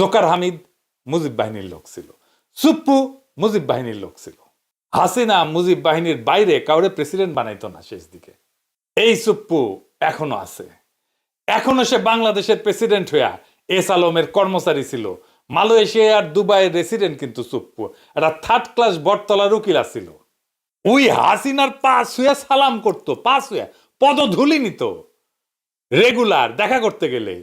Joker Hamid Mujib বাহিনীর লোক ছিল। সুপ্পু মুজিব বাহিনীর লোক ছিল। হাসিনা মুজিব বাহিনীর বাইরে কাউরে প্রেসিডেন্ট বানাইতো না শেষ দিকে। এই সুপ্পু এখনও আছে। এখনও সে বাংলাদেশের প্রেসিডেন্ট হইয়া এস আলমের কর্মচারী ছিল। মালয়েশিয়া আর দুবাইয়ের রেসিডেন্ট কিন্তু সুপ্পু। একটা থার্ড ক্লাস বটতলার উকিল ছিল ওই হাসিনার পাশ হইয়া সালাম করতো, পাশ হইয়া পদধূলি নিত। রেগুলার দেখা করতে গেলে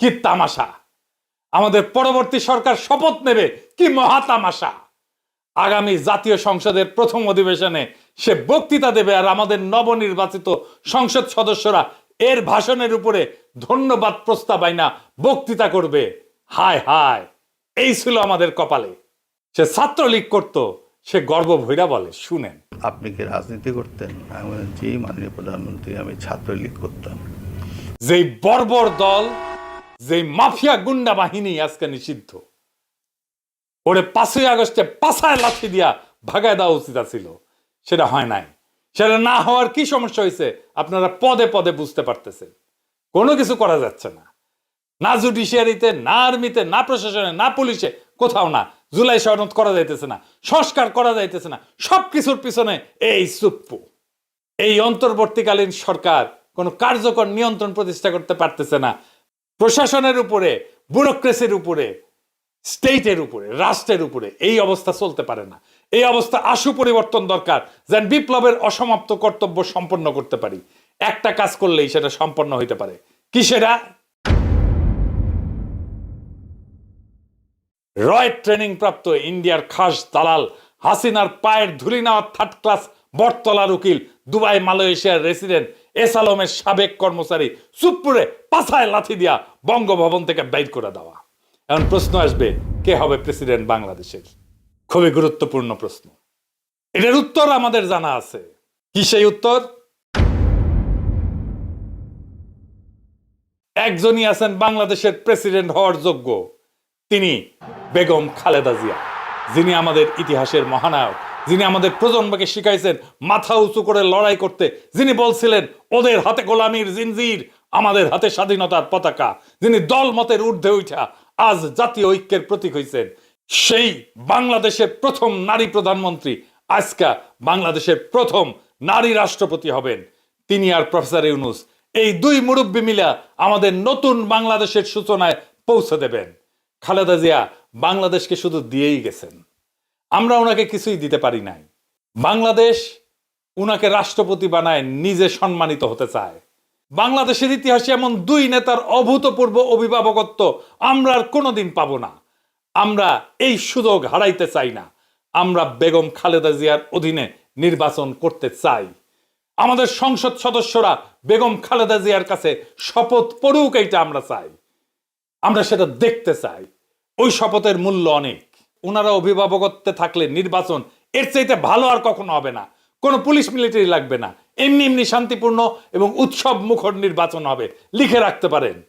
কি তামাশা? আমাদের পরবর্তী সরকার শপথ নেবে কি মহা তামাশা আগামী জাতীয় সংসদের প্রথম অধিবেশনে সে বক্তৃতা দেবে আর আমাদের নবনির্বাচিত সংসদ সদস্যরা এর ভাষণের উপরে ধন্যবাদ প্রস্তাব আইনা বক্তৃতা করবে। হায় হায় এই ছিল আমাদের কপালে। সে ছাত্রলীগ করত সে গর্ব ভৈরা বলে শুনেন। আপনি কি রাজনীতি করতেন? আমি জি মাননীয় প্রধানমন্ত্রী আমি ছাত্রলীগ করতাম। যেই বর্বর দল যেই মাফিয়া গুন্ডা বাহিনী আজকে নিষিদ্ধ। ওরে পাঁচই আগস্টে পাশায় লাথি দিয়া ভাগায় দেওয়া উচিত ছিল সেটা হয় নাই। সেটা না হওয়ার কি সমস্যা হয়েছে আপনারা পদে পদে বুঝতে পারতেছেন। কোনো কিছু করা যাচ্ছে না। না জুডিশিয়ারিতে, না আর্মিতে, না প্রশাসনে, না পুলিশে, কোথাও না। জুলাই সনদ করা যাইতেছে না, সংস্কার করা যাইতেছে না। সব কিছুর পিছনে এই সুপ্পু। এই অন্তর্বর্তীকালীন সরকার কোনো কার্যকর নিয়ন্ত্রণ প্রতিষ্ঠা করতে পারতেছে না। প্রশাসনের উপরে, ব্যুরোক্রেসির উপরে, স্টেটের উপরে, রাষ্ট্রের উপরে, এই অবস্থা চলতে পারে না। এই অবস্থা আশু পরিবর্তন দরকার, যেন বিপ্লবের অসমাপ্ত কর্তব্য সম্পন্ন করতে পারি। একটা কাজ করলেই সেটা সম্পন্ন হইতে পারে। কি সেটা রয় ট্রেনিং প্রাপ্ত ইন্ডিয়ার খাস দালাল হাসিনার পায়ের ধুলি নেওয়া থার্ড ক্লাস বটতলার উকিল, দুবাই, মালয়েশিয়ার রেসিডেন্ট এস আলমের সাবেক কর্মচারী, সুপ্পুরে পাছায় লাথি দিয়া বঙ্গভবন থেকে বাইর করে দেওয়া। এখন প্রশ্ন আসবে, কে হবে প্রেসিডেন্ট বাংলাদেশের? খুবই গুরুত্বপূর্ণ প্রশ্ন। এটার উত্তর আমাদের জানা আছে। কি সেই উত্তর? একজনই আছেন বাংলাদেশের প্রেসিডেন্ট হওয়ার যোগ্য, তিনি বেগম খালেদা জিয়া, যিনি আমাদের ইতিহাসের মহানায়ক। যিনি আমাদের প্রজন্মকে শিখাইছেন, মাথা উঁচু করে লড়াই করতে, যিনি বলছিলেন, ওদের হাতে গোলামির জিনজির, আমাদের হাতে স্বাধীনতার পতাকা। যিনি দল মতের ঊর্ধ্বে উঠা আজ জাতীয় ঐক্যের প্রতীক হয়েছেন সেই বাংলাদেশের প্রথম নারী প্রধানমন্ত্রী আজকা বাংলাদেশের প্রথম নারী রাষ্ট্রপতি হবেন। তিনি আর প্রফেসর ইউনুস, এই দুই মুরব্বী মিলা আমাদের নতুন বাংলাদেশের সূচনায় পৌঁছে দেবেন। খালেদা জিয়া বাংলাদেশকে শুধু দিয়েই গেছেন। আমরা ওনাকে কিছুই দিতে পারি নাই। বাংলাদেশ উনাকে রাষ্ট্রপতি বানায় নিজে সম্মানিত হতে চায়। বাংলাদেশের ইতিহাসে এমন দুই নেতার অভূতপূর্ব অভিভাবকত্ব আমরা আর কোনোদিন পাবো না। আমরা এই সুযোগ হারাইতে চাই না। আমরা বেগম খালেদা জিয়ার অধীনে নির্বাচন করতে চাই। আমাদের সংসদ সদস্যরা বেগম খালেদা জিয়ার কাছে শপথ পড়ুক এইটা আমরা চাই। আমরা সেটা দেখতে চাই। ওই শপথের মূল্য অনেক। ওনারা অভিভাবকত্বে থাকলে নির্বাচন, এর চাইতে ভালো আর কখনো হবে না। কোনো পুলিশ মিলিটারি লাগবে না। এমনি এমনি শান্তিপূর্ণ এবং উৎসব মুখর নির্বাচন হবে। লিখে রাখতে পারেন।